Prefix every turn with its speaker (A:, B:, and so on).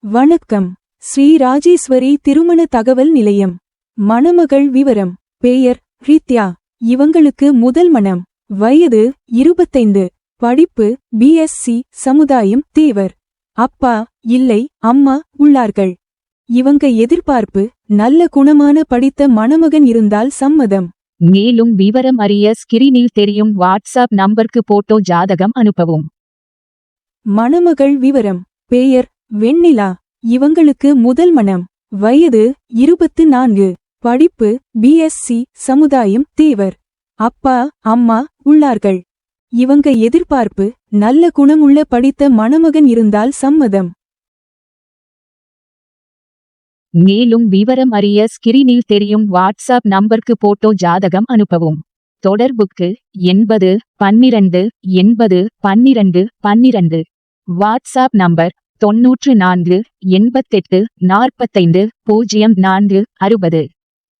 A: வணக்கம். ஸ்ரீ ராஜேஸ்வரி திருமண தகவல் நிலையம். மணமகள் விவரம். பெயர் ரித்யா. இவங்களுக்கு முதல் மணம் வயது இருபத்தைந்து. படிப்பு பிஎஸ்சி சமுதாயம் தேவர். அப்பா இல்லை அம்மா உள்ளார்கள். இவங்க எதிர்பார்ப்பு நல்ல குணமான படித்த மணமகன் இருந்தால் சம்மதம்.
B: மேலும் விவரம் அறிய ஸ்கிரீனில் தெரியும் வாட்ஸ்அப் நம்பருக்கு போட்டோ ஜாதகம் அனுப்பவும்.
A: மணமகள் விவரம். பெயர் வெண்ணிலா இவங்களுக்கு முதல் மனம். வயது இருபத்து நான்கு படிப்பு பிஎஸ்சி சமுதாயம் தேவர். அப்பா அம்மா உள்ளார்கள். இவங்க எதிர்பார்ப்பு நல்ல குணமுள்ள படித்த மணமகன் இருந்தால் சம்மதம்.
B: மேலும் விவரம் அறிய ஸ்கிரீனில் தெரியும் வாட்ஸ்அப் நம்பருக்கு போட்டோ ஜாதகம் அனுப்பவும். தொடர்புக்கு எண்பது பன்னிரண்டு எண்பது பன்னிரண்டு பன்னிரண்டு. வாட்ஸ்அப் நம்பர் தொன்னூற்று நான்கு எண்பத்தெட்டு நாற்பத்தைந்து பூஜ்ஜியம் நான்கு அறுபது.